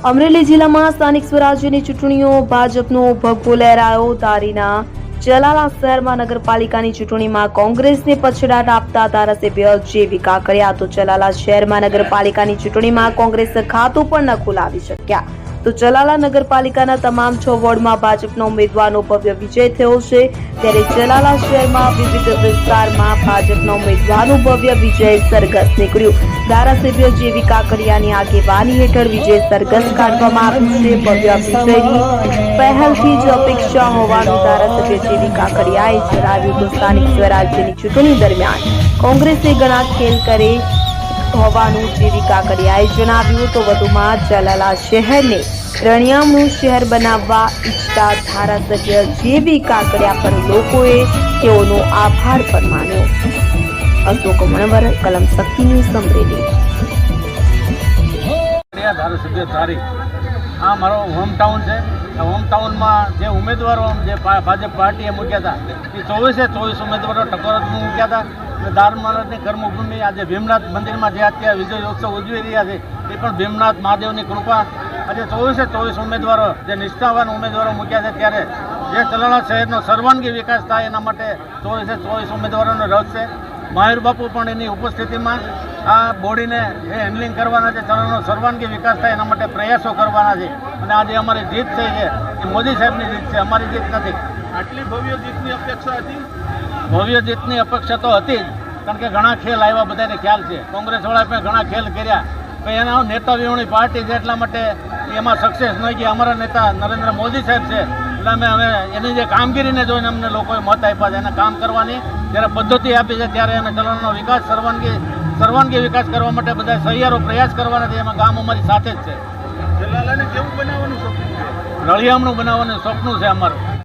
અમરેલી જિલ્લામાં સ્થાનિક સ્વરાજ્યની ચૂંટણીઓ ભાજપનો ભગવો લહેરાયો તારીના જલાલા શહેરમાં નગરપાલિકાની ચૂંટણીમાં કોંગ્રેસને પછડાટ આપતા ધારાસભ્ય જે વિકા કર્યા તો જલાલા શહેરમાં નગરપાલિકાની ચૂંટણીમાં કોંગ્રેસ ખાતું પણ ન ખોલાવી શક્યા. તો જલાલા નગરપાલિકાના તમામ છ વોર્ડમાં ભાજપનો ઉમેદવારનો ભવ્ય વિજય થયો છે. ત્યારે જલાલા શહેરમાં વિવિધ વિસ્તારમાં ભાજપના ઉમેદવારનું ભવ્ય વિજય સરઘસ નીકળ્યું. ધારાસભ્ય જેવી કાકડિયાની આગેવાની હેઠળ વિજય સરઘસ કાઢવામાં આવ્યું છે. ભવ્ય વિજયની પહેલથી જ અપેક્ષા હોવાનું ધારાસભ્ય જેવી કાકડિયાએ જણાવ્યું તો સ્થાનિક સ્વરાજ્યની ચૂંટણી દરમિયાન કોંગ્રેસે ઘણા ખેલ કરે હોવાનું જેવી કાકડિયાએ જણાવ્યું તો વધુમાં જલાલા શહેરને રણિયામણું શહેર બનાવવા ઈચ્છતા ધારાસભ્ય જેવી કાકડિયા પર લોકોએ તેઓનો આભાર પણ માન્યો. અશોક મણવર, કલમ શક્તિ ન્યૂઝ, અમરેલી. ધારાસભ્ય તારીખ. આ મારો હોમ ટાઉન છે હોમટાઉનમાં હોમ ટાઉનમાં જે ઉમેદવારો જે ભાજપ પાર્ટીએ મૂક્યા હતા, એ ચોવીસે ચોવીસ ઉમેદવારો ટકોરમાં મૂક્યા હતા. અને દાર મહારાજની કર્મભૂમિ આજે ભીમનાથ મંદિરમાં જે અત્યારે વિજય ઉત્સવ ઉજવી રહ્યા છે, એ પણ ભીમનાથ મહાદેવની કૃપા આજે ચોવીસે ચોવીસ ઉમેદવારો જે નિષ્ઠાવાન ઉમેદવારો મૂક્યા છે ત્યારે જે તલાણા શહેરનો સર્વાંગી વિકાસ થાય એના માટે ચોવીસે ચોવીસ ઉમેદવારોનો રસ છે. મહાવીર બાપુ પણ એની ઉપસ્થિતિમાં આ બોડીને એ હેન્ડલિંગ કરવાના છે ચલણનો સર્વાંગી વિકાસ થાય એના માટે પ્રયાસો કરવાના છે. અને આજે અમારી જીત થઈ છે એ મોદી સાહેબની જીત છે અમારી જીત નથી. આટલી ભવ્ય જીતની અપેક્ષા હતી? ભવ્ય જીતની અપેક્ષા તો હતી જ કારણ કે ઘણા ખેલ આવ્યા બધાને ખ્યાલ છે. કોંગ્રેસવાળાએ પણ ઘણા ખેલ કર્યા. પણ એના નેતા વિહોણી પાર્ટી છે એટલા માટે એમાં સક્સેસ નહીં ગયા અમારા નેતા નરેન્દ્ર મોદી સાહેબ છે. એટલે અમે હવે એની જે કામગીરીને જોઈને અમને લોકોએ મત આપ્યા છે. એને કામ કરવાની જ્યારે પદ્ધતિ આપી છે ત્યારે એને ચલણનો વિકાસ સર્વાંગી સર્વાંગી વિકાસ કરવા માટે બધા સહિયારો પ્રયાસ કરવાના છે. એમાં ગામ અમારી સાથે જ છે. નળિયામણું બનાવવાનું સપનું બનાવવાનું સપનું છે અમારું.